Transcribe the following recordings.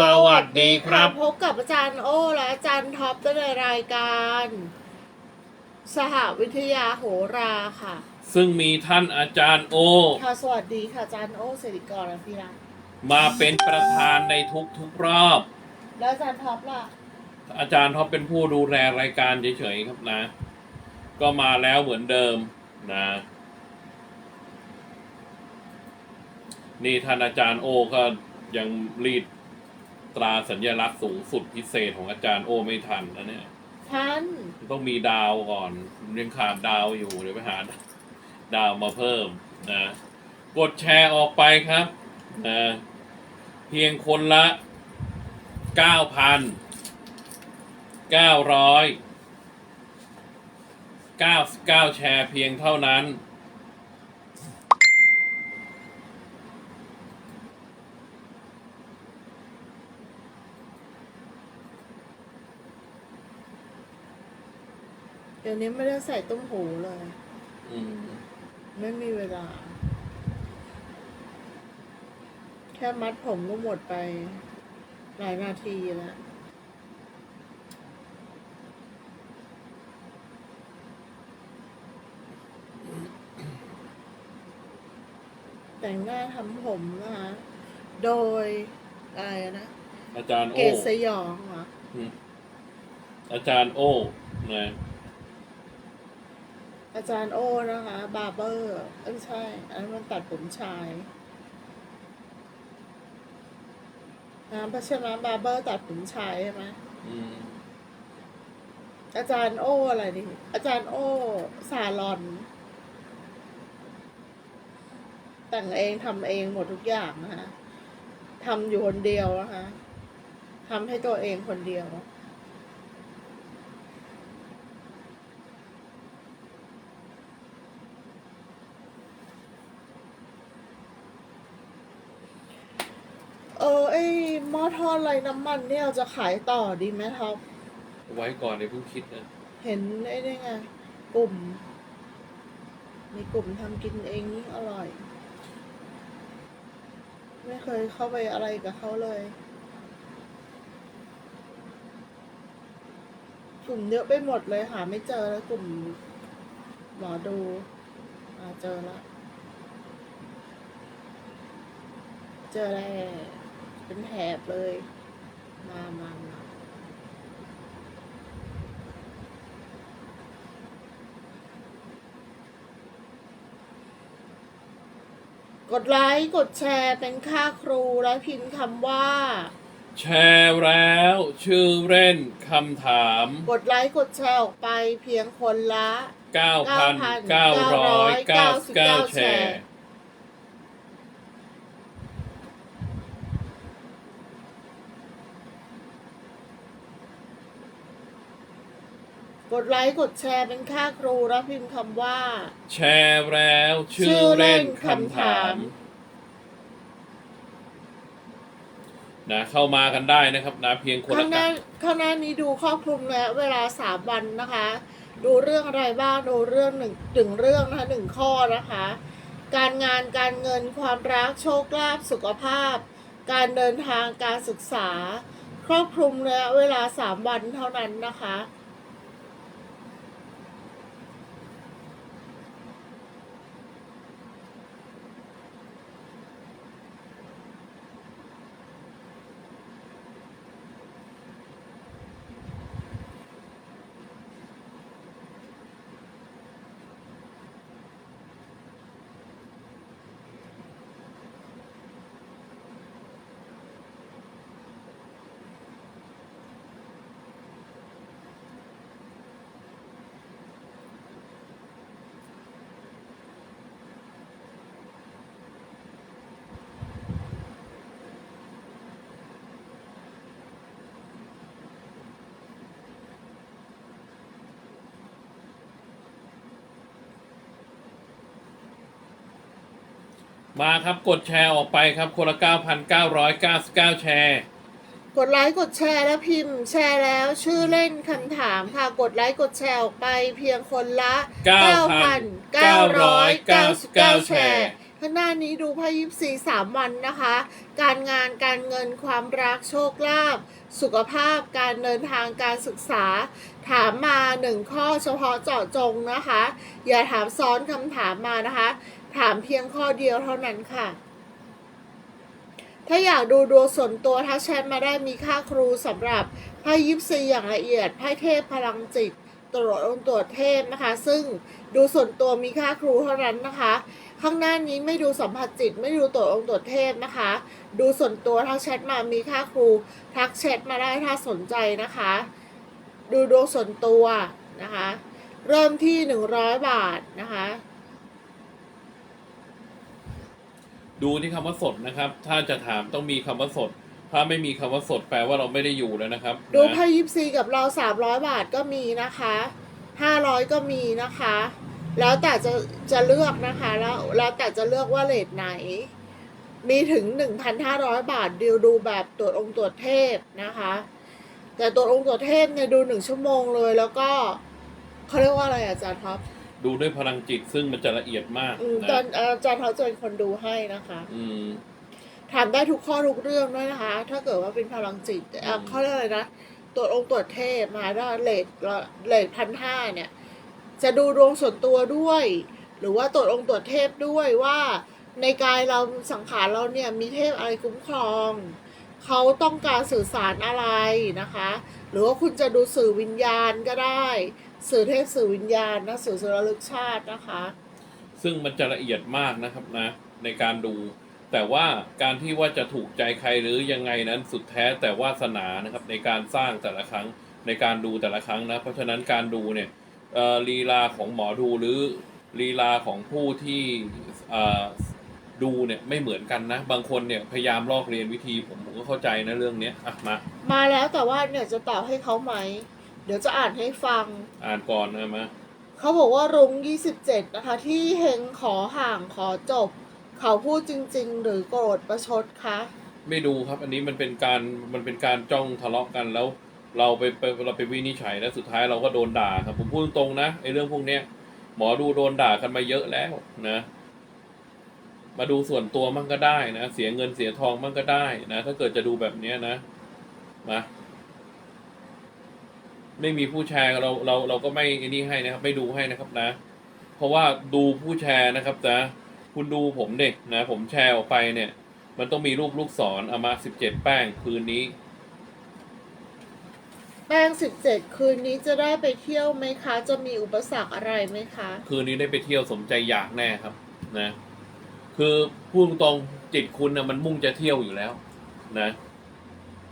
สวัสดีครับ พบกับอาจารย์โอ้และอาจารย์ท็อปในรายการ สหวิทยาโหราค่ะ ซึ่งมีท่านอาจารย์โอค่ะสวัสดีค่ะอาจารย์โอ้สิริกรนะพี่รักมาเป็นประธานในทุกทุกๆรอบ แล้วอาจารย์ท็อปล่ะ อาจารย์ท็อปเป็นผู้ดูแลรายการเฉยๆครับนะ ก็มาแล้วเหมือนเดิมนะ นี่ท่านอาจารย์โอก็ยังรีด ตราสัญลักษณ์สูงสุดพิเศษของอาจารย์โอไม่ทันนะเนี่ยท่านต้องมีดาวก่อนยังขาดดาวอยู่เดี๋ยวไปหาดาวมาเพิ่มนะกดแชร์ออกไปครับนะเพียงคนละเก้าพันเก้าร้อยเก้าเก้าแชร์เพียงเท่านั้น ยวนี้ไม่ได้ใส่ตุ้มหูเลย อืมไม่มีเวลา แค่มัดผมก็หมดไป หลายนาทีแล้ว แต่งหน้าทำผมนะคะ โดยอะไรนะ อาจารย์เกโอ้ศสยองเหรออืมอาจารย์โอ้นะ อาจารย์โอ้นะคะบาร์เบอร์เอ้ยไม่ใช่ อันนั้นมันตัดผมชายนะเพราะฉะนั้นบาร์เบอร์ตัดผมชายใช่ไหมอืมอาจารย์โอ้อะไรดิอาจารย์โอ้ซาลอน แต่งเองทำเองหมดทุกอย่างนะคะทำอยู่คนเดียวนะคะทำให้ตัวเองคนเดียว เออไอ หม้อทอดไรน้ำมันเนี่ยเราจะขายต่อดีไหมท็อปไว้ก่อนเดี๋ยวเพิ่งคิดนะเห็นไอ้นี่ไงกลุ่ม มีกลุ่มทำกินเองนี่อร่อย ไม่เคยเข้าไปอะไรกับเขาเลยกลุ่มเยอะไปหมดเลยหาไม่เจอแล้วกลุ่มหมอดูอ่าเจอแล้วเจอแล้ว เป็นแถบเลย มามามากดไลค์ กดแชร์เป็นค่าครูและพิมพ์คำว่า แชร์แล้ว ชื่อเล่นคำถาม กดไลค์ กดแชร์ออกไปเพียงคนละ 9,999 แชร์ ก ดไลค์กดแชร์เป็นค่าครูและพิมพ์คำว่า แชร์แล้ว ชื่อเล่นคำถามนะเข้ามากันได้นะครับนะเพียงคนข้างหน้าข้างหน้านี้ดูครอบคลุมแล้วเวลาสามวันนะคะ ดูเรื่องอะไรบ้างดูเรื่องหนึ่งหนึ่งเรื่องนะคะหนึ่งข้อนะคะ การงานการเงินความรักโชคลาภสุขภาพ การเดินทางการศึกษา ครอบคลุมแล้วเวลาสามวันเท่านั้นนะคะ มาครับกดแชร์ออกไปครับคนละ9,999 แชร์ กดไลค์กดแชร์และพิมพ์ แชร์แล้วชื่อเล่นคำถามค่ะกดไลค์กดแชร์ออกไปเพียงคนละ9,999 9,999แชร์ขข้างหน้านี้ดูไพ่ยิปซีสามวันนะคะ การงานการเงินความรักโชคลาภสุขภาพการเดินทางการศึกษา ถามมาหนึ่งข้อเฉพาะเจาะจงนะคะ อย่าถามซ้อนคำถามมานะคะ ถามเพียงข้อเดียวเท่านั้นค่ะ ถ้าอยากดูดวงส่วนตัวทักแชทมาได้มีค่าครูสำหรับไพ่ยิปซีอย่างละเอียดไพ่เทพพลังจิตตรวจองค์ตรวจเทพนะคะ ซึ่งดูส่วนตัวมีค่าครูเท่านั้นนะคะ ข้างหน้านี้ไม่ดูสัมผัสจิต ไม่ดูตรวจองค์ตรวจเทพนะคะ ดูส่วนตัวทักแชทมามีค่าครูทักแชทมาได้ถ้าสนใจนะคะ ดูดวงส่วนตัวนะคะ เริ่มที่หนึ่งร้อยบาทนะคะ ดูที่คำว่าสดนะครับ ถ้าจะถามต้องมีคำว่าสด ถ้าไม่มีคำว่าสดแปลว่าเราไม่ได้อยู่แล้วนะครับ ดูไพ่ยิปซีกับเราสามร้อยบาทก็มีนะคะห้าร้อยก็มีนะคะ แล้วแต่จะจะเลือกนะคะ แล้วแล้วแต่จะเลือกว่าเลทไหน มีถึงหนึ่งพันห้าร้อยบาทดิวดูแบบตรวจองค์ตรวจเทพนะคะ แต่ตรวจองค์ตรวจเทพเนี่ยดูหนึ่งชั่วโมงเลยแล้วก็เขาเรียกว่าอะไรอาจารย์ท็อป ดูด้วยพลังจิตซึ่งมันจะละเอียดมากอืมนะตอนอาจารย์ท็อปจะเป็นคนดูให้นะคะ อืม ถามได้ทุกข้อทุกเรื่องด้วยนะคะ ถ้าเกิดว่าเป็นพลังจิตเอ่ออืมเขาเรียกอะไรนะตรวจองค์ตรวจเทพมาได้เลทเลทพันห้าเนี่ย จะดูดวงส่วนตัวด้วย หรือว่าตรวจองค์ตรวจเทพด้วยว่าในกายเราสังขารเราเนี่ยมีเทพอะไรคุ้มครอง เขาต้องการสื่อสารอะไรนะคะ หรือว่าคุณจะดูสื่อวิญญาณก็ได้ สื่อเทพสื่อวิญญาณนะสื่อสุรลึกชาตินะคะ ซึ่งมันจะละเอียดมากนะครับนะ ในการดู แต่ว่าการที่ว่าจะถูกใจใครหรือยังไงนั้นสุดแท้แต่วาสนานะครับ ในการสร้างแต่ละครั้งในการดูแต่ละครั้งนะ เพราะฉะนั้นการดูเนี่ยเอ่อลีลาของหมอดูหรือลีลาของผู้ที่เอ่อดูเนี่ยไม่เหมือนกันนะ บางคนเนี่ยพยายามลอกเรียนวิธีผมผมก็เข้าใจนะเรื่องเนี้ยอะมา มาแล้วแต่ว่าเนี่ยจะตอบให้เขาไหม เดี๋ยวจะอ่านให้ฟัง อ่านก่อนนะมาเขาบอกว่ารุ้ง27 นะคะ ที่เฮงขอห่างขอจบ เขาพูดจริง ๆ หรือโกรธประชดคะไม่ดูครับ อันนี้มันเป็นการมันเป็นการจ้องทะเลาะกันแล้ว เราไปไปเราไปวินิจฉัยแล้วสุดท้ายเราก็โดนด่าครับ ผมพูดตรงๆนะไอ้เรื่องพวกเนี้ยหมอดูโดนด่ากันมาเยอะแล้วนะ มาดูส่วนตัวมั่งก็ได้นะ เสียเงินเสียทองมั่งก็ได้นะ ถ้าเกิดจะดูแบบเนี้ยนะมา ไม่มีผู้แชร์เราเราเราก็ไม่ไอ้นี่ให้นะครับ ไม่ดูให้นะครับนะ เพราะว่าดูผู้แชร์นะครับนะคุณดูผมเด็กนะ ผมแชร์ออกไปเนี่ย มันต้องมีรูปลูกศรเอามาสิบเจ็ดแป้งคืนนี้ แป้ง17คืนนี้จะได้ไปเที่ยวไหมคะ จะมีอุปสรรคอะไรไหมคะ คืนนี้ได้ไปเที่ยวสมใจอยากแน่ครับ นะ คือพูดตรงๆจิตคุณนะมันมุ่งจะเที่ยวอยู่แล้ว นะ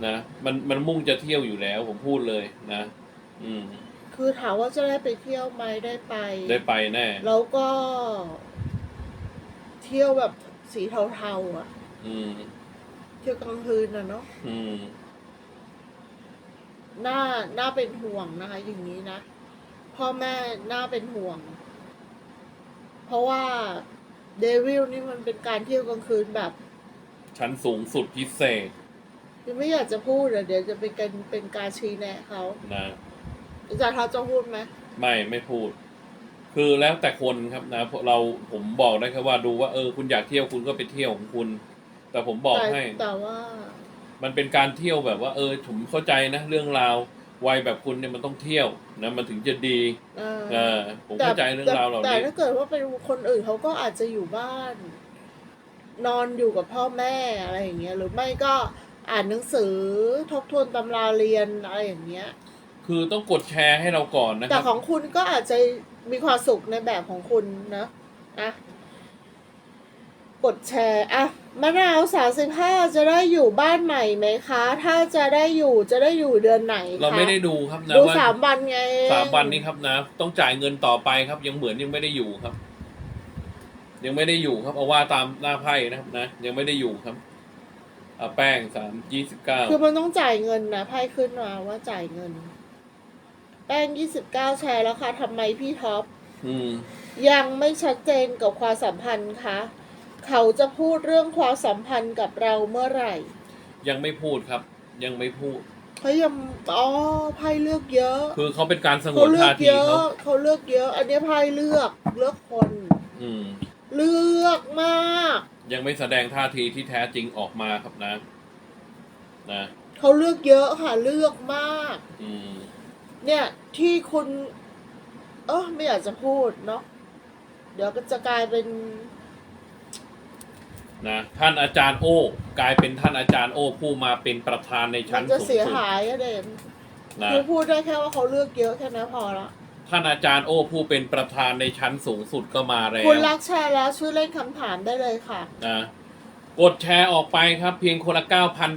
นะ มันมันมุ่งจะเที่ยวอยู่แล้ว ผมพูดเลยนะ อืมคือถามว่าจะได้ไปเที่ยวไหมได้ไป ได้ไปแน่ แล้วก็ เที่ยวแบบสีเทาๆอะ อืมเที่ยวกลางคืนนะเนาะอืมน่าน่าเป็นห่วงนะคะ อย่างนี้นะพ่อแม่น่าเป็นห่วง เพราะว่าเดวิลนี่มันเป็นการเที่ยวกลางคืนแบบชั้นสูงสุดพิเศษยังไม่อยากจะพูดอะเดี๋ยวจะเป็นการเป็นการชี้แนะเขานะ อาจารย์เขาจะพูดไหมไม่ไม่พูด คือแล้วแต่คนครับนะเราผมบอกได้แค่ว่าดูว่าเออคุณอยากเที่ยวคุณก็ไปเที่ยวของคุณ แต่ผมบอกแต่ให้ แต่ว่า มันเป็นการเที่ยวแบบว่า เออผมเข้าใจนะเรื่องราววัยแบบคุณเนี่ยมันต้องเที่ยวนะมันถึงจะดีเออเออผมเข้าใจเรื่องราวเหล่าแต่นี้ถ้าเกิดว่าเป็นคนอื่นเขาก็อาจจะอยู่บ้าน นอนอยู่กับพ่อแม่อะไรอย่างเงี้ย หรือไม่ก็อ่านหนังสือทบทวนตำราเรียนอะไรอย่างเงี้ย คือต้องกดแชร์ให้เราก่อนนะคแต่รับ ของคุณก็อาจจะมีความสุขในแบบของคุณนะนะกดแชร์อะมะนาวสามสิบห้าจะได้อยู่บ้านใหม่ไหมคะ ถ้าจะได้อยู่จะได้อยู่เดือนไหนคะเราไม่ได้ดูครับนะดูว่าสามวันไงสามวันนี้ครับนะ ต้องจ่ายเงินต่อไปครับ ยังเหมือนยังไม่ได้อยู่ครับ ยังไม่ได้อยู่ครับเอาว่าตามหน้าไพ่นะครับนะยังไม่ได้อยู่ครับเอาแป้งสามยี่สิบเก้าคือมันต้องจ่ายเงินนะไพ่ขึ้นมาว่าจ่ายเงิน แป้งยี่สิบเก้าแชร์แล้วค่ะทำไมพี่ท็อปอืม ยังไม่ชัดเจนกับความสัมพันธ์คะเขาจะพูดเรื่องความสัมพันธ์กับเราเมื่อไหร่ยังไม่พูดครับ ยังไม่พูด เขายังอ๋อไพ่เลือกเยอะคือเขาเป็นการสงเขาวนเลือท่ากทีเยอะเขาเขาเลือกเยอะ อันนี้ไพ่เลือกเลือกคน อืม เลือกมาก ยังไม่แสดงท่าทีที่แท้จริงออกมาครับนะ นะ เขาเลือกเยอะค่ะเลือกมาก อืม เนี่ยที่คุณ เออไม่อยากจะพูดเนาะเดี๋ยวก็จะกลายเป็นนะท่านอาจารย์โอ้กลายเป็นท่านอาจารย์โอ้ผู้มาเป็นประธานในมัชั้นนจะสูงเสียสุดหายอะเด่นนะคือพูดได้แค่ว่าเขาเลือกเยอะแค่นั้นพอละท่านอาจารย์โอ้ผู้เป็นประธานในชั้นสูงสุดก็มาแล้วคุณรักแชร์แล้วช่วยเล่นคำถามได้เลยค่ะ นะกดแชร์ออกไปครับ เพียงคนละ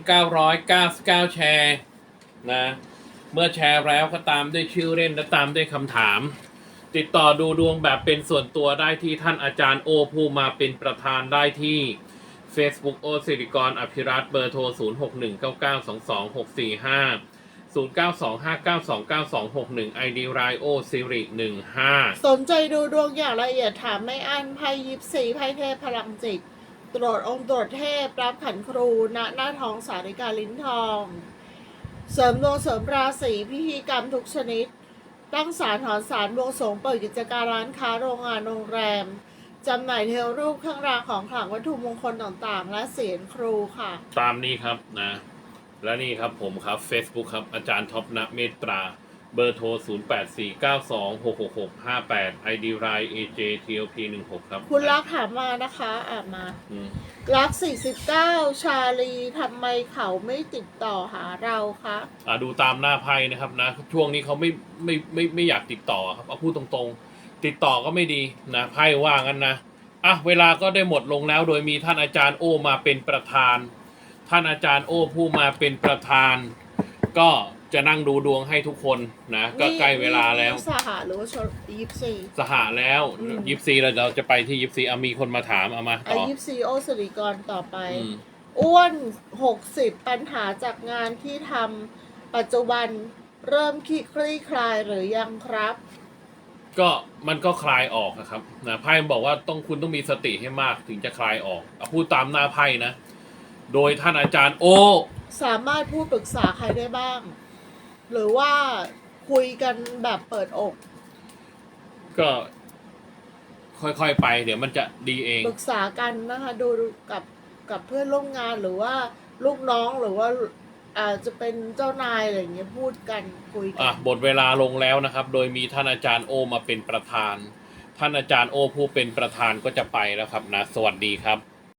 9,999 แชร์นะเมื่อแชร์แล้วก็ตามด้วยชื่อเล่นและตามด้วยคำถาม ติดต่อดูดวงแบบเป็นส่วนตัวได้ที่ท่านอาจารย์โอผู้มาเป็นประธานได้ที่ Facebook โอสิริกรอภิรัตเบอร์โทร 0619922245 0925929261 ID ไรโอสิริ15 สนใจดูดวงอย่างละเอียดถามไม่อั้นไพ่ยิปซีไพ่เทพพลังจิต ตรวจองค์ตรวจเทพ รับขันครูณหน้าท้องสาริกาลิ้นทอง เสริมดวงเสริมราศีพิธีกรรมทุกชนิด ตั้งศาลถอนศาลบวงสรวงเปิดกิจการร้านค้าโรงงานโรงแรมจำหน่ายเทวรูปเครื่องรางของขลังวัตถุมงคลต่างๆ และเสียนครูค่ะ ตามนี้ครับนะ และนี่ครับผมครับ Facebook ครับอาจารย์ท็อปนะเมตตรา เบอร์โทร 0849266658 ID ไร AJTLP16 ครับ คุณรักถามมานะคะอ่านมา อืมรัก 49 ชาลีทำไมเขาไม่ติดต่อหาเราคะอ่าดูตามหน้าไพ่นะครับนะ ช่วงนี้เขาไม่ไม่ไม่ไม่อยากติดต่อครับเอาพูดตรงๆ ติดต่อก็ไม่ดีนะไพ่ว่างั้นนะ อะ เวลาก็ได้หมดลงแล้ว โดยมีท่านอาจารย์โอมาเป็นประธาน ท่านอาจารย์โอผู้มาเป็นประธาน ก็ จะนั่งดูดวงให้ทุกคนนะ ก็ใกล้เวลาแล้วนี่สหหรือว่าชนยิปซี สหาแล้วอืม ยิปซีเราเราจะไปที่ยิปซีเอามีคนมาถามเอามาอาต่อยิปซีโอสิริกรต่อไป อืมอ้วน 60 ปัญหาจากงานที่ทำปัจจุบันเริ่มคลี่คลี่คลายหรือยังครับ ก็มันก็คลายออกนะครับนะไพ่บอกว่าต้องคุณต้องมีสติให้มากถึงจะคลายออกเอาพูดตามหน้าไพ่นะ โดยท่านอาจารย์โอ สามารถพูดปรึกษาใครได้บ้าง หรือว่าคุยกันแบบเปิดอกก็ค่อยๆไป เดี๋ยวมันจะดีเอง ปรึกษากันนะคะ ดูกับกับเพื่อนร่วมงานหรือว่าลูกน้องหรือว่าอาจจะเป็นเจ้านายอะไรอย่างเงี้ยพูดกันคุยกัอะหมดเวลาลงแล้วนะครับ โดยมีท่านอาจารย์โอมาเป็นประธาน ท่านอาจารย์โอผู้เป็นประธานก็จะไปแล้วครับนะ สวัสดีครับ